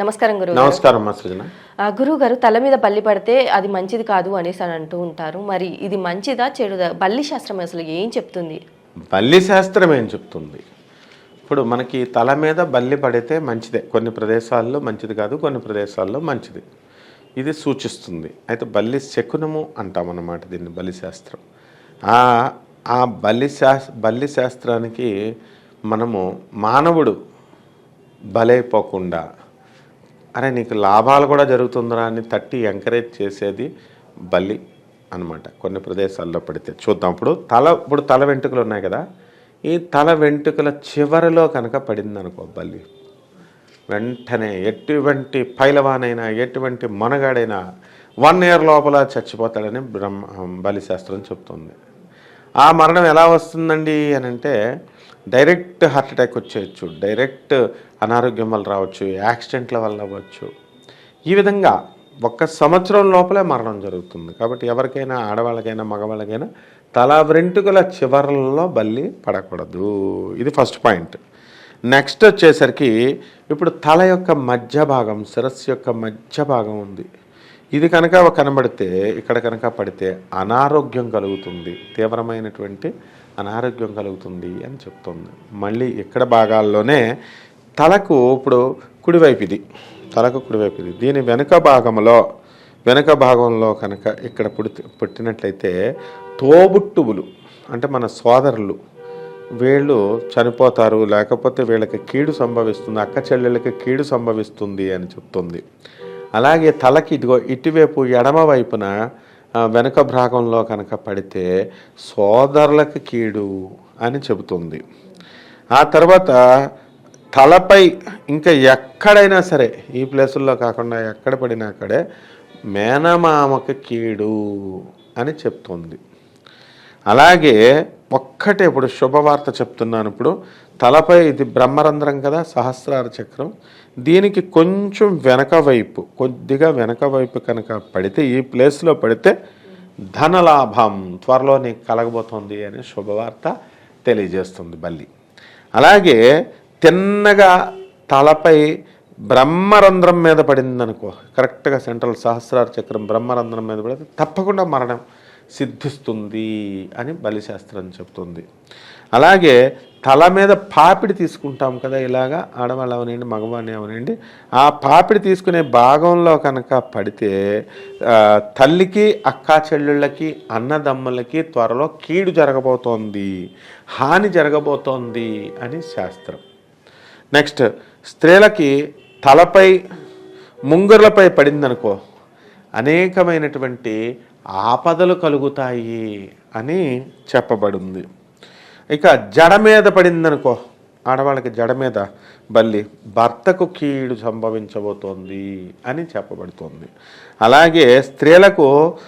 నమస్కారం గురువు నమస్కారం మా సృజన. గురువు గారు తల మీద బల్లి పడితే అది మంచిది కాదు అనేసి అని అంటూ ఉంటారు. మరి ఇది మంచిదా చెడుదా? బల్లి శాస్త్రం అసలు ఏం చెప్తుంది? బల్లి శాస్త్రం ఏం చెప్తుంది? ఇప్పుడు మనకి తల మీద బల్లి పడితే మంచిదే. కొన్ని ప్రదేశాల్లో మంచిది కాదు కొన్ని ప్రదేశాల్లో మంచిది. ఇది సూచిస్తుంది. అయితే బల్లి శకునము అంటామన్నమాట దీన్ని బలి శాస్త్రం. ఆ ఆ బలి శాస్ బల్లి శాస్త్రానికి మనము మానవుడు బలైపోకుండా అరే నీకు లాభాలు కూడా జరుగుతుందిరా అని తట్టి ఎంకరేజ్ చేసేది బలి అన్నమాట. కొన్ని ప్రదేశాల్లో పడితే చూద్దాం. ఇప్పుడు తల ఇప్పుడు తల వెంట్రుకలు ఉన్నాయి కదా ఈ తల వెంట్రుకల చివరిలో కనుక పడింది అనుకో బల్లి వెంటనే ఎటువంటి పైలవానైనా ఎటువంటి మనగాడైనా వన్ ఇయర్ లోపల చచ్చిపోతాడని బ్రహ్మ బలిశాస్త్రం చెప్తుంది. ఆ మరణం ఎలా వస్తుందండి అని అంటే డైరెక్ట్ హార్ట్ అటాక్ వచ్చేయచ్చు డైరెక్ట్ అనారోగ్యం వల్ల రావచ్చు యాక్సిడెంట్ల వల్ల అవ్వచ్చు ఈ విధంగా ఒక్క సంవత్సరం లోపలే మరణం జరుగుతుంది. కాబట్టి ఎవరికైనా ఆడవాళ్ళకైనా మగవాళ్ళకైనా తల వెంట్రుకల చివరల్లో బల్లి పడకూడదు. ఇది ఫస్ట్ పాయింట్. నెక్స్ట్ వచ్చేసరికి ఇప్పుడు తల యొక్క మధ్య భాగం శిరస్సు యొక్క మధ్య భాగం ఉంది. ఇది కనుక కనబడితే ఇక్కడ కనుక పడితే అనారోగ్యం కలుగుతుంది. తీవ్రమైనటువంటి అనారోగ్యం కలుగుతుంది అని చెప్తుంది. మళ్ళీ ఇక్కడ భాగాల్లోనే తలకు ఇప్పుడు కుడివైపు ఇది తలకు కుడివైపు ఇది. దీని వెనుక భాగంలో వెనుక భాగంలో కనుక ఇక్కడ పుట్టి పుట్టినట్లయితే తోబుట్టువులు అంటే మన సోదరులు వీళ్ళు చనిపోతారు లేకపోతే వీళ్ళకి కీడు సంభవిస్తుంది అక్క చెల్లెళ్ళకి కీడు సంభవిస్తుంది అని చెప్తుంది. అలాగే తలకి ఇదిగో ఇటువైపు ఎడమ వైపున వెనుక భాగంలో కనుక పడితే సోదరులకు కీడు అని చెబుతుంది. ఆ తర్వాత తలపై ఇంకా ఎక్కడైనా సరే ఈ ప్లేసుల్లో కాకుండా ఎక్కడ పడినా అక్కడే మేనమామకు కీడు అని చెప్తుంది. అలాగే ఒక్కటే ఇప్పుడు శుభవార్త చెప్తున్నాను ఇప్పుడు. తలపై ఇది బ్రహ్మరంధ్రం కదా సహస్రార చక్రం. దీనికి కొంచెం వెనక వైపు కొద్దిగా వెనక వైపు కనుక పడితే ఈ ప్లేస్లో పడితే ధనలాభం త్వరలో నీకు కలగబోతోంది అనే శుభవార్త తెలియజేస్తుంది బల్లి. అలాగే తిన్నగా తలపై బ్రహ్మరంధ్రం మీద పడింది అనుకో కరెక్ట్గా సెంట్రల్ సహస్రార చక్రం బ్రహ్మరంధ్రం మీద పడితే తప్పకుండా మరణం సిద్ధిస్తుంది అని బలిశాస్త్రం చెప్తుంది. అలాగే తల మీద పాపిడి తీసుకుంటాం కదా ఇలాగా ఆడవాళ్ళు అవనండి మగవాణి అవనండి ఆ పాపిడి తీసుకునే భాగంలో కనుక పడితే తల్లికి అక్కా చెల్లెళ్ళకి అన్నదమ్ములకి త్వరలో కీడు జరగబోతోంది హాని జరగబోతోంది అని శాస్త్రం. నెక్స్ట్ స్త్రీలకి తలపై ముంగుర్లపై పడిందనుకో అనేకమైనటువంటి ఆపదలు కలుగుతాయి అని చెప్పబడింది. ఇక జడ మీద పడిందనుకో ఆడవాళ్ళకి జడ మీద బల్లి భర్తకు కీడు సంభవించబోతోంది అని చెప్పబడుతోంది. అలాగే స్త్రీలకు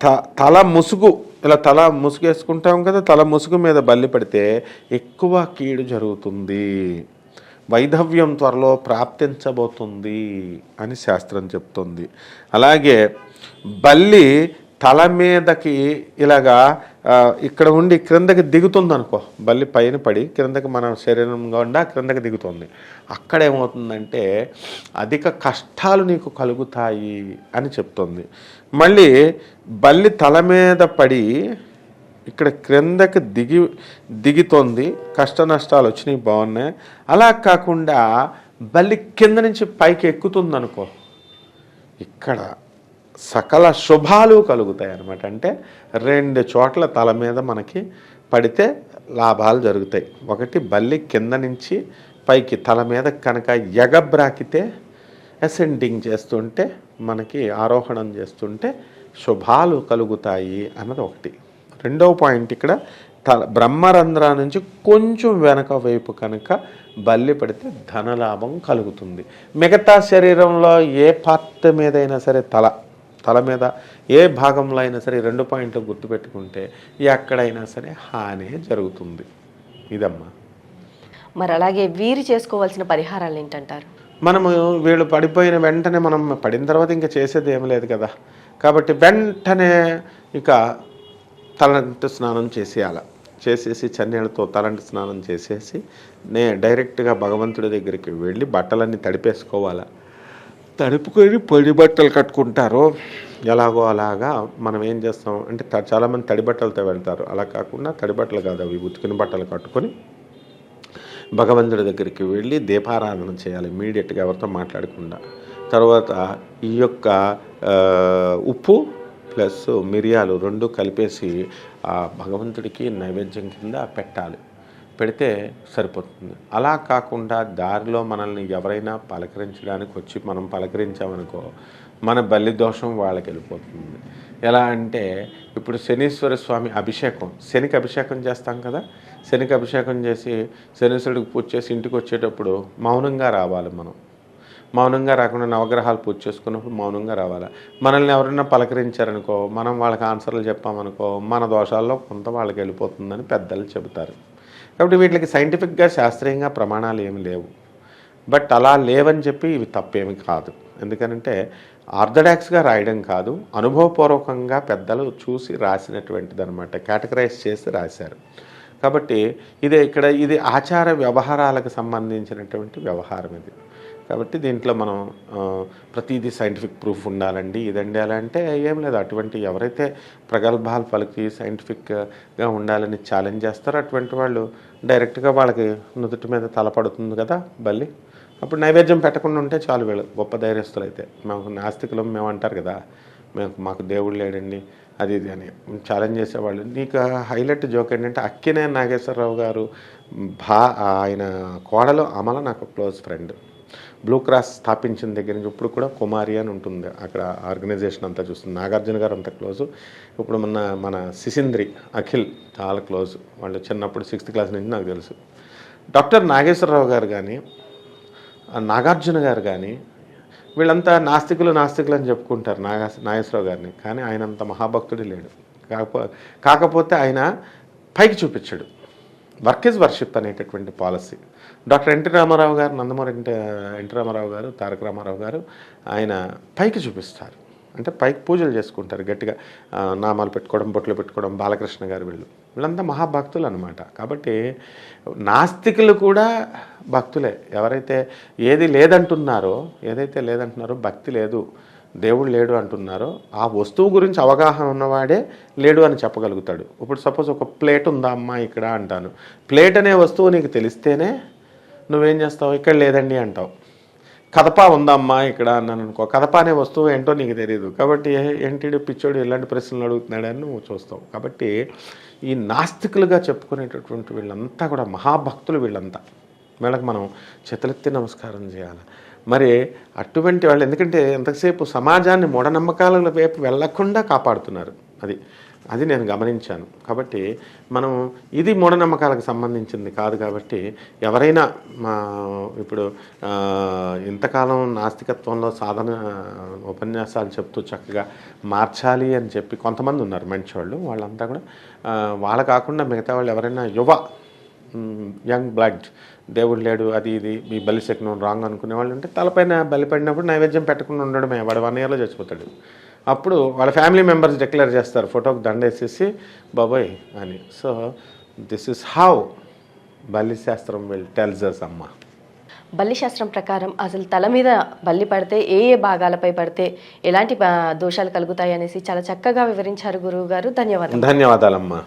త తల ముసుగు ఇలా తల ముసుగేసుకుంటాం కదా తల ముసుగు మీద బల్లి పడితే ఎక్కువ కీడు జరుగుతుంది. వైధవ్యం త్వరలో ప్రాప్తించబోతుంది అని శాస్త్రం చెప్తుంది. అలాగే బల్లి తల మీదకి ఇలాగా ఇక్కడ ఉండి క్రిందకి దిగుతుంది అనుకో బల్లి పైన పడి క్రిందకి మన శరీరం గుండా క్రిందకి దిగుతుంది. అక్కడ ఏమవుతుందంటే అధిక కష్టాలు నీకు కలుగుతాయి అని చెప్తుంది. మళ్ళీ బల్లి తల మీద పడి ఇక్కడ క్రిందకి దిగి దిగుతోంది కష్ట నష్టాలు వచ్చినాయి బాగున్నాయి. అలా కాకుండా బల్లి కింద నుంచి పైకి ఎక్కుతుంది అనుకో ఇక్కడ సకల శుభాలు కలుగుతాయి అనమాట అంటే రెండు చోట్ల తల మీద మనకి పడితే లాభాలు జరుగుతాయి. ఒకటి బల్లి కింద నుంచి పైకి తల మీద కనుక ఎగబ్రాకితే అసెండింగ్ చేస్తుంటే మనకి ఆరోహణం చేస్తుంటే శుభాలు కలుగుతాయి అన్నది ఒకటి. రెండవ పాయింట్ ఇక్కడ తల బ్రహ్మరంధ్ర నుంచి కొంచెం వెనక వైపు కనుక బల్లి పడితే ధనలాభం కలుగుతుంది. మిగతా శరీరంలో ఏ పార్ట్ మీదైనా సరే తల తల మీద ఏ భాగంలో అయినా సరే రెండు పాయింట్లు గుర్తుపెట్టుకుంటే ఎక్కడైనా సరే హాని జరుగుతుంది. ఇదమ్మా. మరి అలాగే వీరు చేసుకోవాల్సిన పరిహారాలు ఏంటంటారు? మనము వీళ్ళు పడిపోయిన వెంటనే మనం పడిన తర్వాత ఇంకా చేసేది ఏం లేదు కదా. కాబట్టి వెంటనే ఇక తలంటి స్నానం చేసేయాల. చేసేసి చన్నీళ్ళతో తలంటి స్నానం చేసేసి నే డైరెక్ట్గా భగవంతుడి దగ్గరికి వెళ్ళి బట్టలన్నీ తడిపేసుకోవాలా. తడుపుకొని పొడి బట్టలు కట్టుకుంటారో ఎలాగో అలాగా మనం ఏం చేస్తాం అంటే త- చాలామంది తడి బట్టలతో వెళ్తారు. అలా కాకుండా తడి బట్టలు కాదు అవి ఉతికిన బట్టలు కట్టుకొని భగవంతుడి దగ్గరికి వెళ్ళి దీపారాధన చేయాలి ఇమీడియట్గా ఎవరితో మాట్లాడకుండా. తర్వాత ఈ యొక్క ఉప్పు ప్లస్ మిరియాలు రెండు కలిపేసి ఆ భగవంతుడికి నైవేద్యం కింద పెట్టాలి. పెడితే సరిపోతుంది. అలా కాకుండా దారిలో మనల్ని ఎవరైనా పలకరించడానికి వచ్చి మనం పలకరించామనుకో మన బల్లి దోషం వాళ్ళకి వెళ్ళిపోతుంది. ఎలా అంటే ఇప్పుడు శనీశ్వర స్వామి అభిషేకం శనికి అభిషేకం చేస్తాం కదా? శనికి అభిషేకం చేసి శనీశ్వరుడికి పూజ చేసి ఇంటికి వచ్చేటప్పుడు మౌనంగా రావాలి మనం. మౌనంగా రాకుండా నవగ్రహాలు పూజ చేసుకున్నప్పుడు మౌనంగా రావాలి. మనల్ని ఎవరైనా పలకరించారనుకో మనం వాళ్ళకి ఆన్సర్లు చెప్పామనుకో మన దోషాల్లో కొంత వాళ్ళకి వెళ్ళిపోతుందని పెద్దలు చెబుతారు. కాబట్టి వీటికి సైంటిఫిక్గా శాస్త్రీయంగా ప్రమాణాలు ఏమి లేవు. బట్ అలా లేవని చెప్పి ఇవి తప్పేమి కాదు. ఎందుకనంటే ఆర్థడాక్స్గా రాయడం కాదు అనుభవపూర్వకంగా పెద్దలు చూసి రాసినటువంటిది అనమాట కేటగరైజ్ చేసి రాశారు. కాబట్టి ఇది ఇక్కడ ఇది ఆచార వ్యవహారాలకు సంబంధించినటువంటి వ్యవహారం ఇది. కాబట్టి దీంట్లో మనం ప్రతిదీ సైంటిఫిక్ ప్రూఫ్ ఉండాలండి. ఇదండి అలా అంటే ఏం లేదు. అటువంటి ఎవరైతే ప్రగల్భాలు పలికి సైంటిఫిక్గా ఉండాలని ఛాలెంజ్ చేస్తారో అటువంటి వాళ్ళు డైరెక్ట్గా వాళ్ళకి నుదుటి మీద తలపడుతుంది కదా బల్లి. అప్పుడు నైవేద్యం పెట్టకుండా ఉంటే చాలు వీళ్ళు. గొప్ప ధైర్యస్తులు అయితే మాకు నాస్తికులం మేము అంటారు కదా మేము మాకు దేవుడు లేడండి అది ఇది అని. ఛాలెంజ్ చేసేవాళ్ళు. నీకు హైలైట్ జోక్ ఏంటంటే అక్కినే నాగేశ్వరరావు గారు భా ఆయన కోడలు అమల నాకు క్లోజ్ ఫ్రెండ్. బ్లూ క్రాస్ స్థాపించిన దగ్గర నుంచి ఇప్పుడు కూడా కుమారి అని ఉంటుంది. అక్కడ ఆర్గనైజేషన్ అంతా చూస్తుంది. నాగార్జున గారు అంత క్లోజు. ఇప్పుడు మన మన సిసింద్రి అఖిల్ చాలా క్లోజ్. వాళ్ళు చిన్నప్పుడు సిక్స్త్ క్లాస్ నుంచి నాకు తెలుసు. డాక్టర్ నాగేశ్వరరావు గారు కానీ నాగార్జున గారు కానీ వీళ్ళంతా నాస్తికులు నాస్తికులు అని చెప్పుకుంటారు నాగా నాగేశ్వరరావు గారిని. కానీ ఆయన అంత మహాభక్తుడు లేడు. కాకపో కాకపోతే ఆయన పైకి చూపించాడు. వర్క్ ఇస్ వర్షిప్ అనేటటువంటి policy. Doctor NT Ramarao garu Nandamuri NT NT Ramarao గారు తారక రామారావు గారు ఆయన పైకి చూపిస్తారు. అంటే పైకి పూజలు చేసుకుంటారు గట్టిగా. నామాలు పెట్టుకోవడం బొట్లు పెట్టుకోవడం బాలకృష్ణ గారు వీళ్ళు. వీళ్ళంతా మహాభక్తులు అనమాట కాబట్టి నాస్తికులు కూడా భక్తులే. ఎవరైతే ఏది లేదంటున్నారో ఏదైతే లేదంటున్నారో భక్తి లేదు. దేవుడు లేడు అంటున్నారో ఆ వస్తువు గురించి అవగాహన ఉన్నవాడే లేడు అని చెప్పగలుగుతాడు. ఇప్పుడు సపోజ్ ఒక ప్లేట్ ఉందా అమ్మా ఇక్కడ అంటాను. ప్లేట్ అనే వస్తువు నీకు తెలిస్తేనే నువ్వేం చేస్తావు? ఇక్కడ లేదండి అంటావు. కదప ఉందమ్మా ఇక్కడ అన్నాను అనుకో కదప అనే వస్తువు ఏంటో నీకు తెలియదు కాబట్టి ఏంటి పిచ్చోడు ఇలాంటి ప్రశ్నలు అడుగుతున్నాడని నువ్వు చూస్తావు. కాబట్టి ఈ నాస్తికులుగా చెప్పుకునేటటువంటి వీళ్ళంతా కూడా మహాభక్తులు వీళ్ళంతా. వీళ్ళకి మనం చేతులెత్తి నమస్కారం చేయాలి? మరి అటువంటి వాళ్ళు ఎందుకంటే ఎంతసేపు సమాజాన్ని మూఢనమ్మకాల వైపు వెళ్ళకుండా కాపాడుతున్నారు. అది అది నేను గమనించాను. కాబట్టి మనం ఇది మూఢనమ్మకాలకు సంబంధించింది కాదు కాబట్టి ఎవరైనా మా ఇప్పుడు ఇంతకాలం నాస్తికత్వంలో సాధన ఉపన్యాసాలు చెప్తూ చక్కగా మార్చాలి అని చెప్పి కొంతమంది ఉన్నారు. మంచి వాళ్ళు వాళ్ళంతా కూడా వాళ్ళ కాకుండా మిగతా వాళ్ళు ఎవరైనా యువ యంగ్ బ్లడ్. దేవుడు లేడు అది ఇది మీ బలి శకునం రాంగ్ అనుకునే వాళ్ళు ఉంటే తలపైన బలి పడినప్పుడు నైవేద్యం పెట్టకుండా ఉండడమే. వాడు వన్ ఇయర్లో చచ్చిపోతాడు. అప్పుడు వాళ్ళ ఫ్యామిలీ మెంబర్స్ డిక్లేర్ చేస్తారు ఫోటోకి దండేసేసి బాబోయ్ అని. సో దిస్ ఇస్ హౌ బలి శాస్త్రం విల్ టెల్స్ అస్ అమ్మ. బల్లి శాస్త్రం ప్రకారం అసలు తల మీద బల్లి పడితే ఏ ఏ భాగాలపై పడితే ఎలాంటి దోషాలు కలుగుతాయి అనేసి చాలా చక్కగా వివరించారు గురువు గారు ధన్యవాదాలు. ధన్యవాదాలమ్మా.